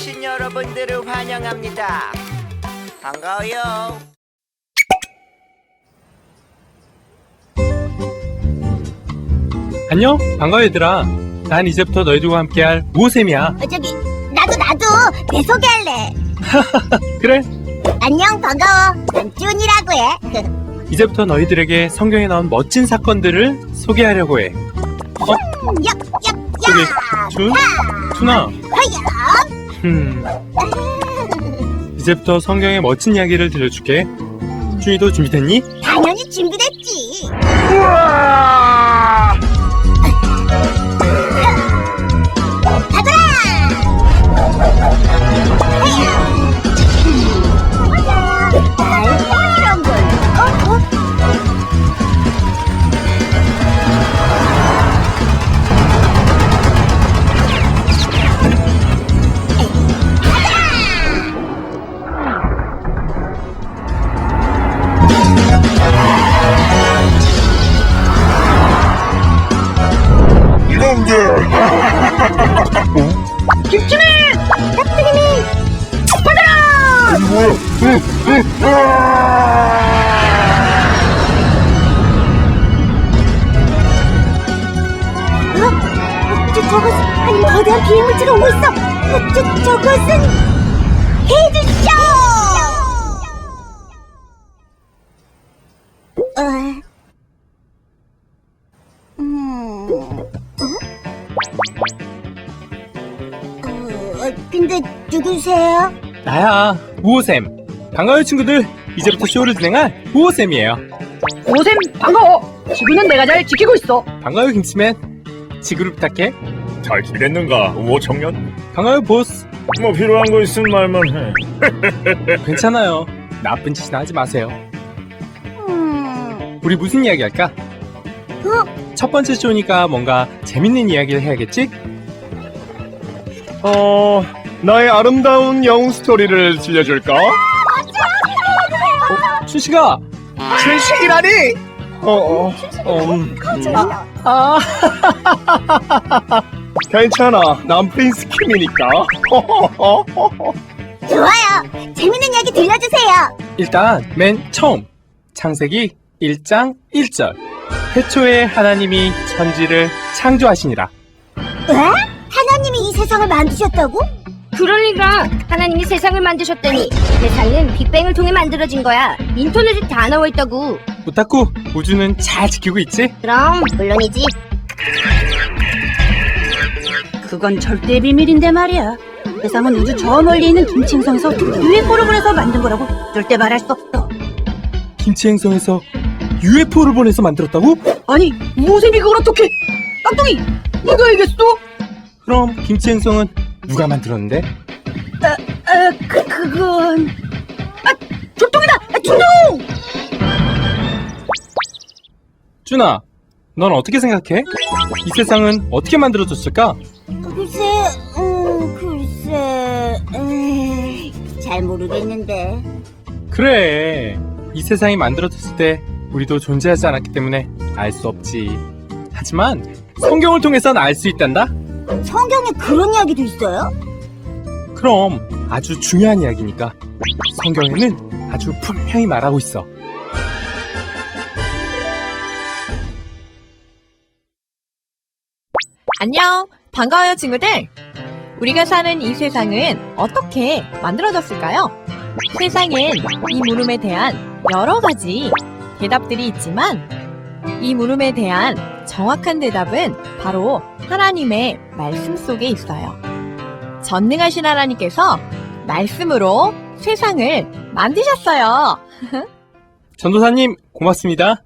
오신 여러분들을 환영합니다. 반가워요. 안녕 반가워 얘들아 난 이제부터 너희들과 함께할 우호쌤이야 어, 저기 나도 나도 내 소개할래. 그래 안녕 반가워. 난 쭈니라고 해. 이제부터 너희들에게 성경에 나온 멋진 사건들을 소개하려고 해 얍얍 얍. 저기 준? 준아 허야. 음 이제부터 성경의 멋진 이야기를 들려줄게 준이도 준비됐니? 당연히 준비됐지. 가자. 누구세요? 나야 우호쌤 반가워요 친구들 이제부터 쇼를 진행할 우호쌤이에요 오셈 반가워. 지구는 내가 잘 지키고 있어. 반가워요 김치맨 지구를 부탁해 잘 지냈는가, 우호 청년? 반가워요 보스 뭐 필요한 거 있으면 말만 해. 괜찮아요 나쁜 짓이나 하지 마세요 음. 우리 무슨 이야기 할까? 어? 첫 번째 쇼니까 뭔가 재밌는 이야기를 해야겠지? 어, 나의 아름다운 영웅 스토리를 들려줄까? 춘식아 춘식이라니? 어, 어, 어, 음, 음. 아 괜찮아. 난 프린스 킴이니까. 좋아요. 재밌는 이야기 들려주세요. 일단 맨 처음 창세기 1장 1절 태초에 하나님이 천지를 창조하시니라 왜? 하나님이 이 세상을 만드셨다고? 그럴 리가. 하나님이 세상을 만드셨더니 세상은 빅뱅을 통해 만들어진 거야. 인터넷에 다 나와 있다고. 오타쿠 우주는 잘 지키고 있지? 그럼 물론이지. 그건 절대 비밀인데 말이야. 세상은 우주 저 멀리 있는 김치행성에서 UFO를 보내서 만든 거라고 절대 말할 수 없어. 김치 행성에서 UFO를 보내서 만들었다고? 아니, 무슨 그걸 어떻게? 깍둥이, 네가 알겠어? 그럼 김치 행성은 누가 만들었는데? 아, 그, 그건... 조통이다. 아, 준호. 준아 넌 어떻게 생각해? 이 세상은 어떻게 만들어졌을까? 글쎄, 음, 글쎄, 에이, 잘 모르겠는데. 그래 이 세상이 만들어졌을 때 우리도 존재하지 않았기 때문에 알 수 없지 하지만 성경을 통해서는 알수 있단다? 성경에 그런 이야기도 있어요? 그럼 아주 중요한 이야기니까 성경에는 아주 분명히 말하고 있어. 안녕! 반가워요, 친구들! 우리가 사는 이 세상은 어떻게 만들어졌을까요? 세상엔 이 물음에 대한 여러 가지 대답들이 있지만 이 물음에 대한 정확한 대답은 바로 하나님의 말씀 속에 있어요. 전능하신 하나님께서 말씀으로 세상을 만드셨어요. 전도사님, 고맙습니다.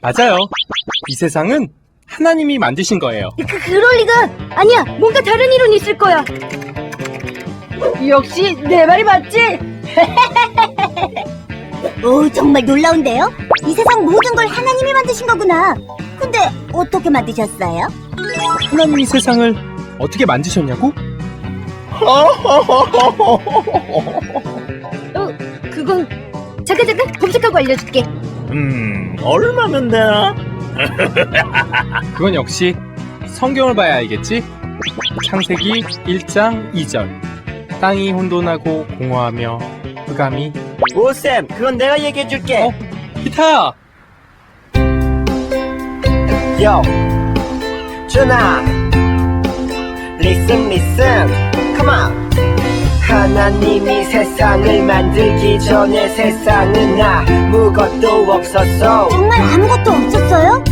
맞아요. 이 세상은 하나님이 만드신 거예요. 그, 그럴 리가. 아니야. 뭔가 다른 이론이 있을 거야. 역시 내 말이 맞지? 오, 정말 놀라운데요? 이 세상 모든 걸 하나님이 만드신 거구나. 근데 어떻게 만드셨어요? 하나님이 세상을 어떻게 만드셨냐고? 그건 잠깐 잠깐 검색하고 알려줄게. 음, 얼마면 되나? 그건 역시 성경을 봐야 알겠지? 창세기 1장 2절. 땅이 혼돈하고 공허하며 흑암이 오쌤, 그건 내가 얘기해줄게. 어? 기타야! 요, 준아, listen, listen, come on. 하나님이 세상을 만들기 전에 세상은 아무것도 없었어. 정말 아무것도 없었어요?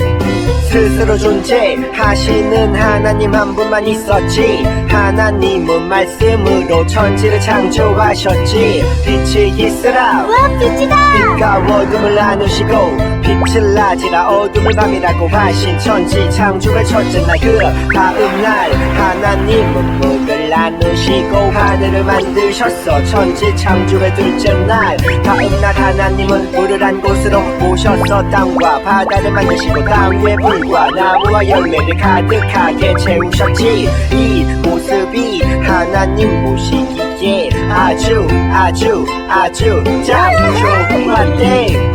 스스로 존재하시는 하나님 한 분만 있었지. 하나님은 말씀으로 천지를 창조하셨지. 빛이 있으라. 와, 빛이다! 빛과 어둠을 나누시고 빛을 낮이라. 어둠을 밤이라고 하신 천지 창조의 첫째 날그 다음 날 하나님은 물을 나누시고 하늘을 만드셨어. 천지 창조의 둘째 날. 다음 날 하나님은 물을 한 곳으로 모셔서 땅과 바다를 만드시고 땅 위에 불과 나무와 열매를 가득하게 채우셨지. 이 모습이 하나님 보시기 에 아주 아주 아주 참 좋았대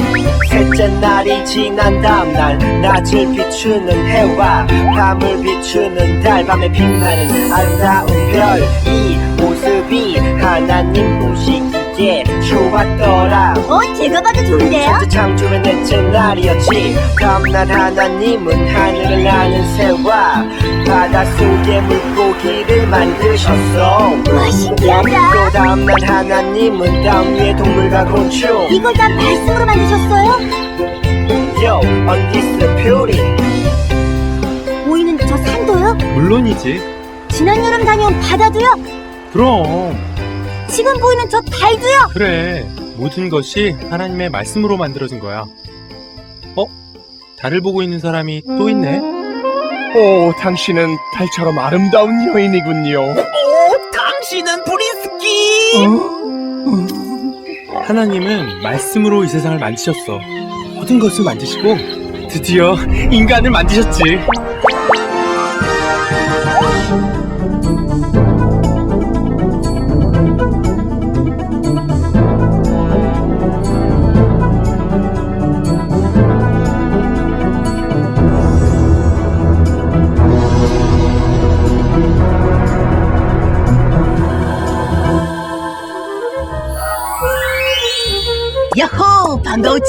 셋째 날이 지난 다음 날 낮을 비추는 해와 밤을 비추는 달 밤에 빛나는 아름다운 별. 이 모습이 하나님 보시기 에 좋았더라 어, 제가 봐도 좋은데요? 첫째 창조의 넷째 날이었지 다음날 하나님은 하늘을 나는 새와 바닷속의 물고기를 만드셨어 와, 신기하다! 또 다음날 하나님은 땅 위의 동물과 곤충 이걸 다 말씀으로 만드셨어요? Yo, on this beauty 보이는 저 산도요? 물론이지. 지난 여름 다녀온 바다도요? 그럼, 지금 보이는 저 달도요? 그래. 모든 것이 하나님의 말씀으로 만들어진 거야. 어? 달을 보고 있는 사람이 또 있네? 오, 당신은 달처럼 아름다운 여인이군요. 당신은 브리스키 하나님은 말씀으로 이 세상을 만드셨어. 모든 것을 만드시고 드디어 인간을 만드셨지.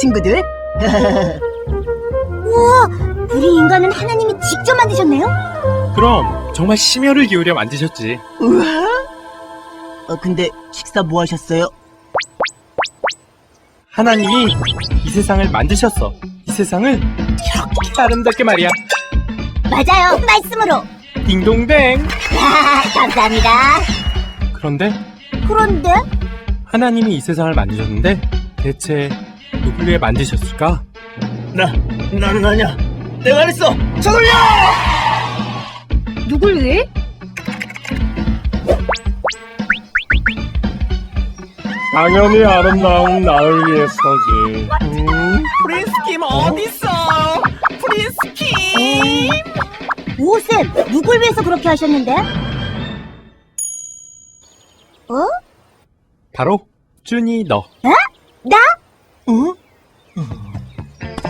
친구들. 우와, 우리 인간은 하나님이 직접 만드셨네요? 그럼 정말 심혈을 기울여 만드셨지. 우와! 어, 근데 식사 뭐 하셨어요? 하나님이 이 세상을 만드셨어. 이 세상을 이렇게 아름답게 말이야. 맞아요, 말씀으로! 딩동댕. 아, 감사합니다. 그런데 그런데? 하나님이 이 세상을 만드셨는데 대체 누굴 위해 만드셨을까? 나, 나는 아니야. 내가 안 했어. 저걸요! 누굴 위해? 당연히 아름다운 나를 위해서지. 음, 브리스킴 어딨어 브리스킴 오 쌤, 누굴 위해서 그렇게 하셨는데? 어? 바로 쭈니 너. 나?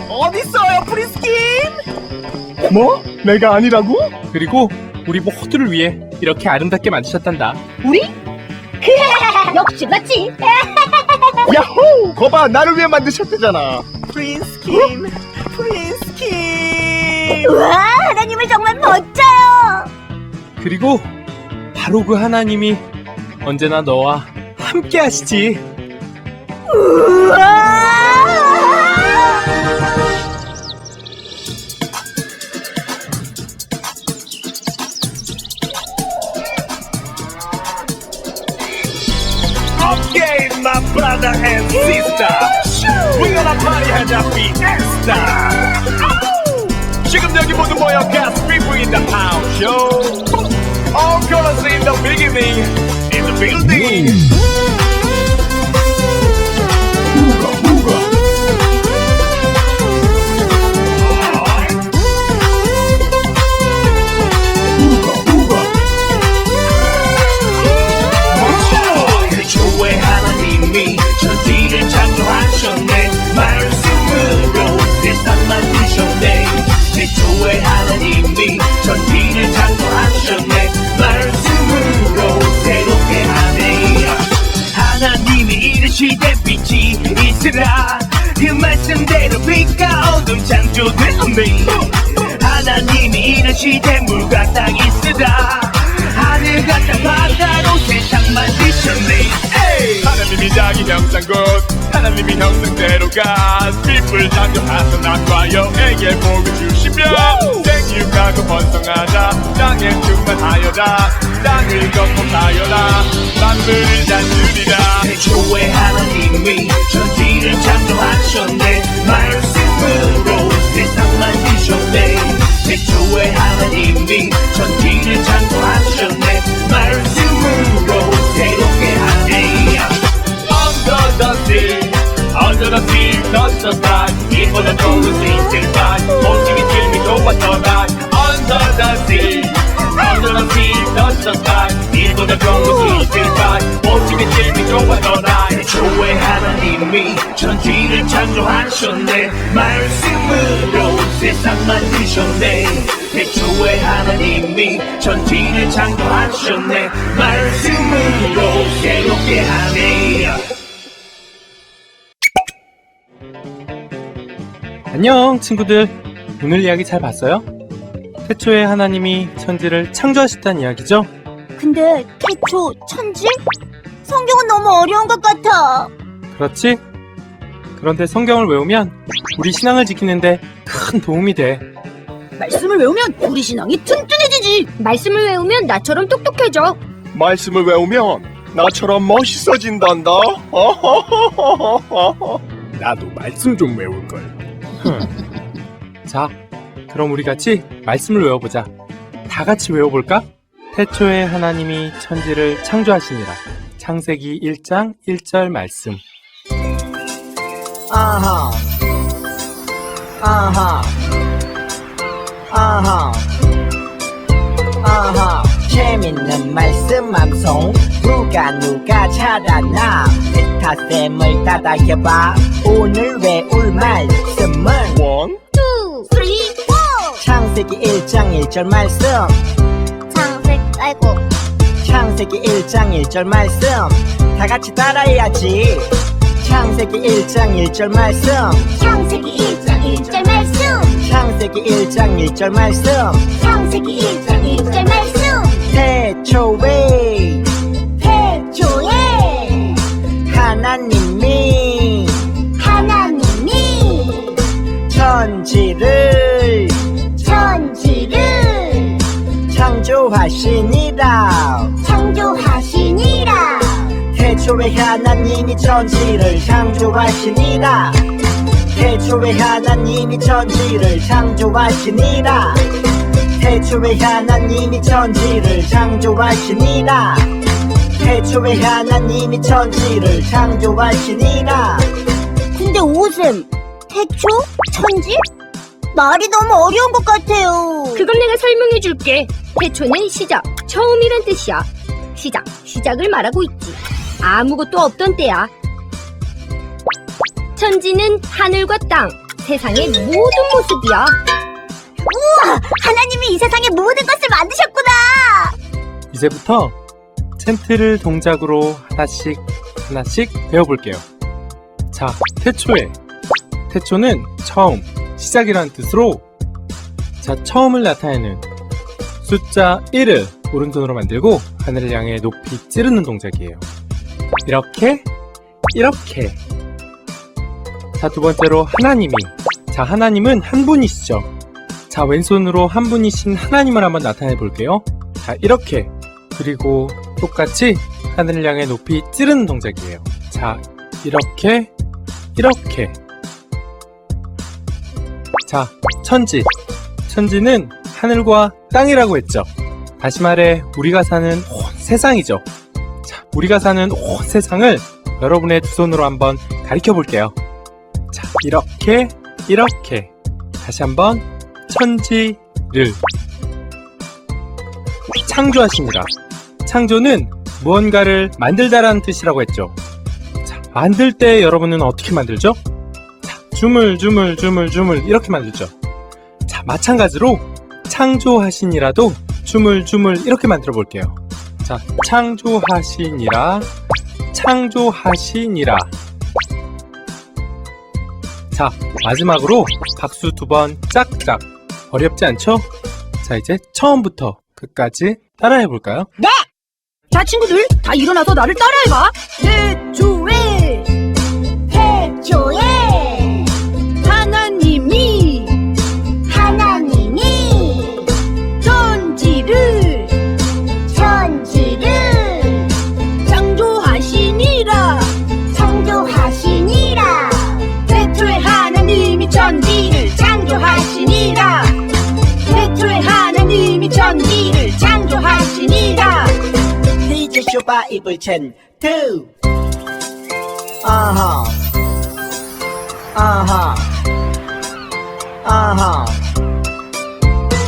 어딨어요 브리스킴 뭐? 내가 아니라고? 그리고 우리 모두를 위해 이렇게 아름답게 만드셨단다. 역시 맞지? 야호! 거봐, 나를 위해 만드셨대잖아. 브리스킴 브리스킴 우와, 하나님을 정말 멋져요! 그리고 바로 그 하나님이 언제나 너와 함께 하시지. 우와! sister. We're gonna party and happy Esther. Chicken Doggy Booty Boy of Gas, people in the house, show. All colors in the beginning, in the building. 전기를 창조하셨네. 말씀으로 새롭게 하네 하나님이 이르시되 빛이 있으라. 그 말씀대로 빛과 어둠 창조되었네. 하나님이 이르시되 물과 땅이 있으라. 하늘과 땅 바다로 세상 만드셨네. 하나님이 자기 형상 곧 하나님이 형상대로 가 빛을 창조하사 남과 여 에게 복을 주시며 생육하고 번성하자. 땅에 충만하여라. 땅을 건복하여라. 만물을 다스리라. 태초에 하나님이 천지를 창조하셨네. 말씀으로 세상 만드셨네. 태초에 하나님이 천지를 창조하셨네. 말씀으로 새롭게 Under the sea touch the sky 이보다 좋은 세계가 모습이 질미 좋았더라 Under the sea Under the sea touch the sky 이보다 좋은 세계가 모습이 질미 좋았더라 태초에 하나님이 천지를 창조하셨네. 말씀으로 세상 만드셨네. 태초에 하나님이 천지를 창조하셨네. 말씀으로 새롭게 하네 안녕 친구들 오늘 이야기 잘 봤어요? 태초에 하나님이 천지를 창조하셨다는 이야기죠? 근데 태초 천지? 성경은 너무 어려운 것 같아. 그렇지? 그런데 성경을 외우면 우리 신앙을 지키는데 큰 도움이 돼 말씀을 외우면 우리 신앙이 튼튼해지지. 말씀을 외우면 나처럼 똑똑해져. 말씀을 외우면 나처럼 멋있어진단다 나도 말씀 좀 외울걸 자, 그럼 우리 같이 말씀을 외워보자. 다 같이 외워볼까? 태초에 하나님이 천지를 창조하시니라. 창세기 1장 1절 말씀. 아하 아하 아하 아하 재밌는 말씀 방송. 누가 누가 찾아나? 메타쌤을 따라해봐. 오늘 외울 말씀은? 원 투, 쓰리, 포. 창세기 1장 1절 말씀. 창색, 아이고. 창세기 1장 1절 말씀. 다 같이 따라해야지. 창세기 1장 1절 말씀. 창세기 1장 1절 말씀. 창세기 1장 1절 말씀. 창세기 1장 1절 말씀. 태초에 태초에. 하나님이 하나님이. 천지를 천지를 창조하시니라. 창조하시니라. 태초에 하나님이 천지를 창조하시니라. 태초에 하나님이 천지를 창조하시니라 태초에 하나님이 천지를 창조하시니라 태초에 하나님이 천지를 창조하시니라 근데 오샘, 태초? 천지? 말이 너무 어려운 것 같아요. 그럼 내가 설명해 줄게. 태초는 시작, 처음이란 뜻이야. 시작, 시작을 말하고 있지. 아무것도 없던 때야. 천지는 하늘과 땅, 세상의 모든 모습이야. 우와! 하나님이 이 세상의 모든 것을 만드셨구나! 이제부터 챈트를 동작으로 하나씩 하나씩 배워볼게요. 자, 태초에. 태초는 처음, 시작이라는 뜻으로 자, 처음을 나타내는 숫자 1을 오른손으로 만들고 하늘을 향해 높이 찌르는 동작이에요. 이렇게, 이렇게. 자, 두 번째로 하나님이. 자, 하나님은 한 분이시죠. 자, 왼손으로 한 분이신 하나님을 한번 나타내 볼게요. 자, 이렇게. 그리고 똑같이 하늘을 향해 높이 찌르는 동작이에요. 자, 이렇게, 이렇게. 자, 천지. 천지는 하늘과 땅이라고 했죠. 다시 말해, 우리가 사는 온 세상이죠. 자, 우리가 사는 온 세상을 여러분의 두 손으로 한번 가리켜 볼게요. 자, 이렇게, 이렇게. 다시 한번, 천지를. 창조하십니다. 창조는 무언가를 만들다라는 뜻이라고 했죠. 자, 만들 때 여러분은 어떻게 만들죠? 자, 주물, 주물, 주물, 주물 이렇게 만들죠. 자, 마찬가지로 창조하시니라도 주물, 주물 이렇게 만들어 볼게요. 자, 창조하시니라 창조하시니라. 자, 마지막으로 박수 두 번 짝짝. 어렵지 않죠? 자, 이제 처음부터 끝까지 따라해 볼까요? 자, 친구들, 다 일어나서 나를 따라해봐. 태초에 태초에 쇼바 입을 첸 투. 아하. 아하. 아하.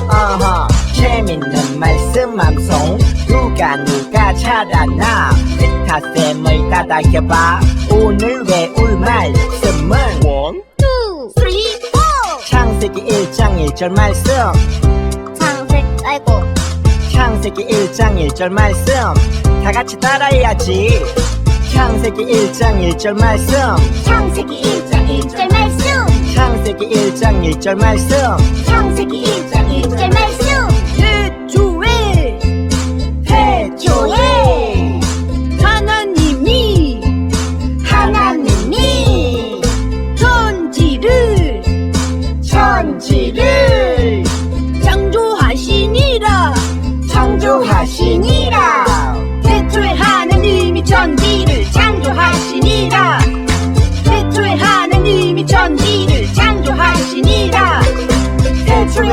아하. 재밌는 말씀 방송 누가 누가 찾았나 피타쌤을 따라해봐 오늘 외울 말씀은 원 투 쓰리 포 창세기 1장 1절 말씀 창색 아이고 창세기 1장 1절 말씀. 다 같이 따라해야지. 창세기 1장 1절 말씀. 창세기 1장 1절 말씀. 창세기 1장 1절 말씀. 창세기 1장 1절 말씀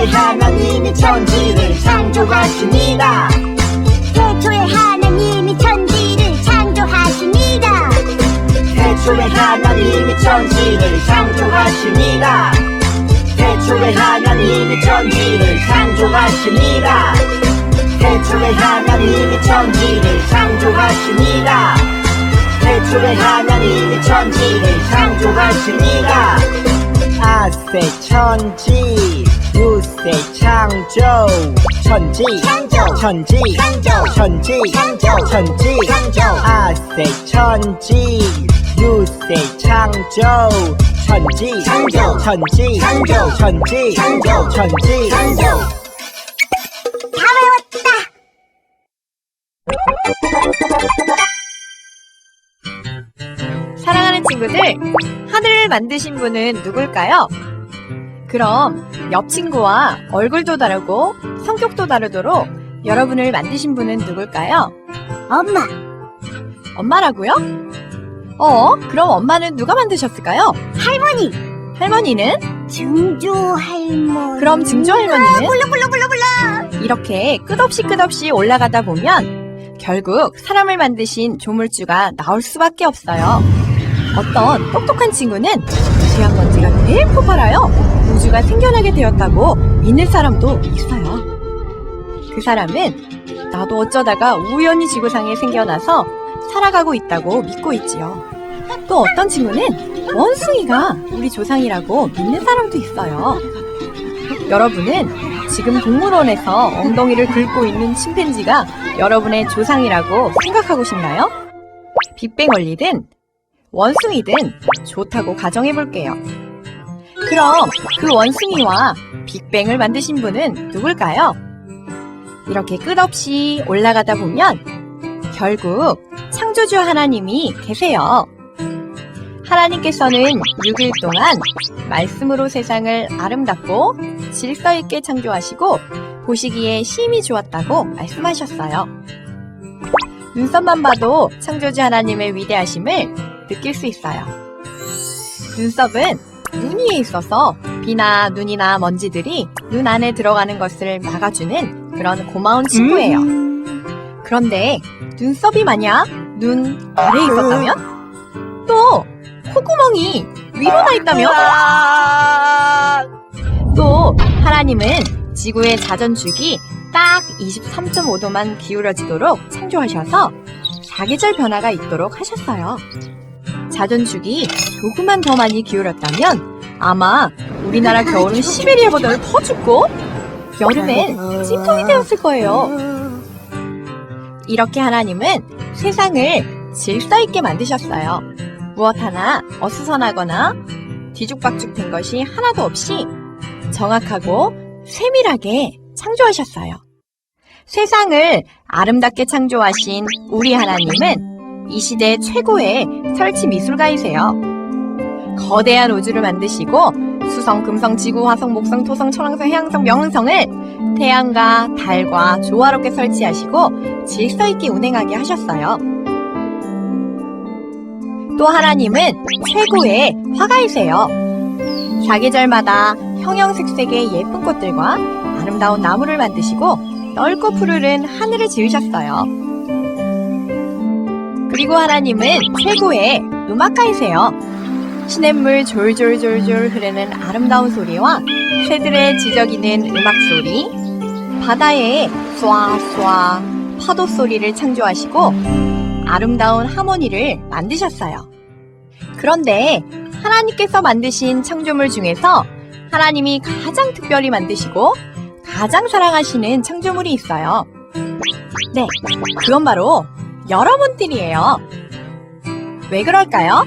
태초에 하나님이 천지를 창조하시니라 태초에 하나님이 천지를 창조하시니라 태초에 하나님이 천지를 창조하시니라 태초에 하나님이 천지를 창조하시니라 태초에 하나님이 천지를 창조하시니라 태초에 하나님이 천지를 창조하시니라 아세 천지 유세 창조 천지 창조. 천지 창조. 천지 창조. 천지 창조. 아세 천지 유세 창조 천지 창조. 천지 창조. 천지 창조. 천지 창조 다 외웠다 사랑하는 친구들, 하늘을 만드신 분은 누굴까요? 그럼 옆 친구와 얼굴도 다르고 성격도 다르도록 여러분을 만드신 분은 누굴까요? 엄마 엄마라고요? 어, 그럼 엄마는 누가 만드셨을까요? 할머니 할머니는? 증조 할머니 그럼 증조 할머니는? 불러 불러 불러 불러 이렇게 끝없이 끝없이 올라가다 보면 결국 사람을 만드신 조물주가 나올 수밖에 없어요. 어떤 똑똑한 친구는 지한먼지가 제일 폭발하여 우주가 생겨나게 되었다고 믿는 사람도 있어요. 그 사람은 나도 어쩌다가 우연히 지구상에 생겨나서 살아가고 있다고 믿고 있지요. 또 어떤 친구는 원숭이가 우리 조상이라고 믿는 사람도 있어요. 여러분은 지금 동물원에서 엉덩이를 긁고 있는 침팬지가 여러분의 조상이라고 생각하고 싶나요? 빅뱅 원리든 원숭이든 좋다고 가정해 볼게요. 그럼 그 원숭이와 빅뱅을 만드신 분은 누굴까요? 이렇게 끝없이 올라가다 보면 결국 창조주 하나님이 계세요. 하나님께서는 6일 동안 말씀으로 세상을 아름답고 질서 있게 창조하시고 보시기에 심히 좋았다고 말씀하셨어요. 눈썹만 봐도 창조주 하나님의 위대하심을 느낄 수 있어요. 눈썹은 눈 위에 있어서 비나 눈이나 먼지들이 눈 안에 들어가는 것을 막아주는 그런 고마운 친구예요. 그런데 눈썹이 만약 눈 아래에 있었다면? 또 콧구멍이 위로 나 있다면? 또 하나님은 지구의 자전축이 딱 23.5도만 기울어지도록 창조하셔서 사계절 변화가 있도록 하셨어요. 자전축이 조금만 더 많이 기울었다면 아마 우리나라 겨울은 시베리아보다 더 춥고 여름엔 찜통이 되었을 거예요. 이렇게 하나님은 세상을 질서 있게 만드셨어요. 무엇 하나 어수선하거나 뒤죽박죽 된 것이 하나도 없이 정확하고 세밀하게 창조하셨어요. 세상을 아름답게 창조하신 우리 하나님은 이 시대 최고의 설치 미술가이세요. 거대한 우주를 만드시고 수성, 금성, 지구, 화성, 목성, 토성, 천왕성, 해왕성, 명왕성을 태양과 달과 조화롭게 설치하시고 질서 있게 운행하게 하셨어요. 또 하나님은 최고의 화가이세요. 사계절마다 형형색색의 예쁜 꽃들과 아름다운 나무를 만드시고 넓고 푸르른 하늘을 지으셨어요. 그리고 하나님은 최고의 음악가이세요. 시냇물 졸졸졸졸 흐르는 아름다운 소리와 새들의 지저귀는 음악 소리, 바다의 쏴쏴 파도 소리를 창조하시고 아름다운 하모니를 만드셨어요. 그런데 하나님께서 만드신 창조물 중에서 하나님이 가장 특별히 만드시고 가장 사랑하시는 창조물이 있어요. 네, 그건 바로 여러분들이에요. 왜 그럴까요?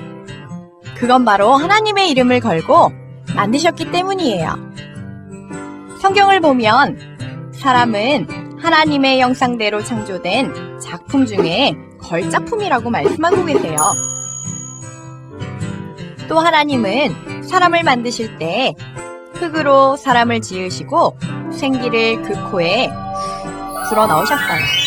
그건 바로 하나님의 이름을 걸고 만드셨기 때문이에요. 성경을 보면 사람은 하나님의 형상대로 창조된 작품 중에 걸작품이라고 말씀하고 계세요. 또 하나님은 사람을 만드실 때 흙으로 사람을 지으시고 생기를 그 코에 불어 넣으셨어요.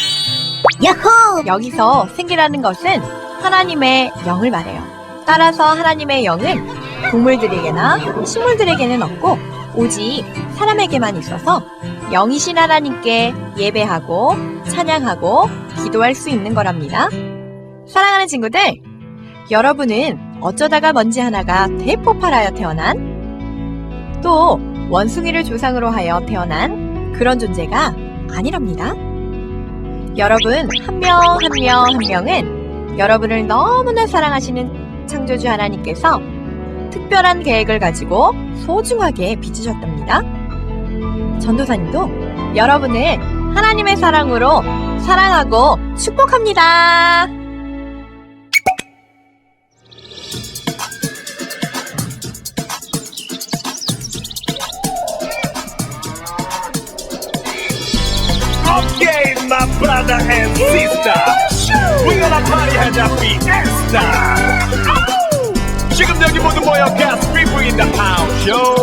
야호! 여기서 생기라는 것은 하나님의 영을 말해요. 따라서 하나님의 영은 동물들에게나 식물들에게는 없고 오직 사람에게만 있어서 영이신 하나님께 예배하고 찬양하고 기도할 수 있는 거랍니다. 사랑하는 친구들, 여러분은 어쩌다가 먼지 하나가 대폭발하여 태어난 또 원숭이를 조상으로 하여 태어난 그런 존재가 아니랍니다. 여러분 한 명 한 명 한 명은 여러분을 너무나 사랑하시는 창조주 하나님께서 특별한 계획을 가지고 소중하게 빚으셨답니다. 전도사님도 여러분을 하나님의 사랑으로 사랑하고 축복합니다. Brother and sister. We're gonna party 하자 fiesta. 지금 여기 모두 모여 gas people in the house, yo.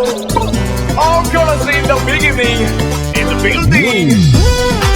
All colors in the beginning, in the building.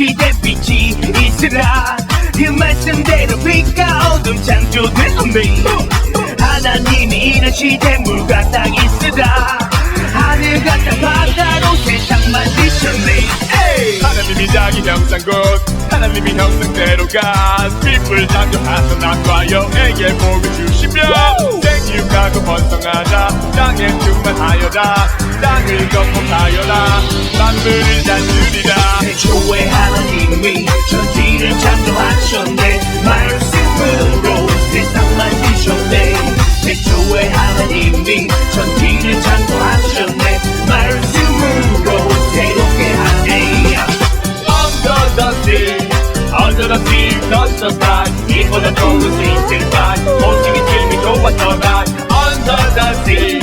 시되 빛이 있으라. 그 말씀대로 빛과 어둠 창조되었네 하나님이 이르시되 물과 땅이 있으라. 하늘과 땅 바다로 세상 만드셨네! 하나님이 자기 형상 곧 하나님이 형상대로가 빛을 창조하사 남과 여에게 복을 주시며 생육하고 번성하자. 땅에 충만하여라. 땅을 건복하여라. 만물을 다스리라. 태초에 하나님이 천지를 창조하셨네. 말씀으로 세상 만드셨네. 태초에 하나님이 sky 이보다 좋은 스위트가 오직이 질미 좋았더라 Under the sea.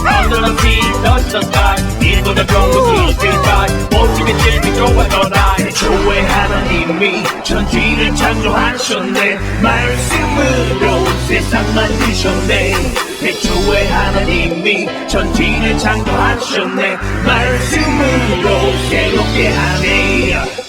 Under the sea sky 이보다 좋은 스위트가 오직이 질미 좋았더라 태초에 하나님이 천지를 창조하셨네. 말씀으로 세상 만드셨네. 태초에 하나님이 천지를 창조하셨네. 말씀으로 새롭게 하네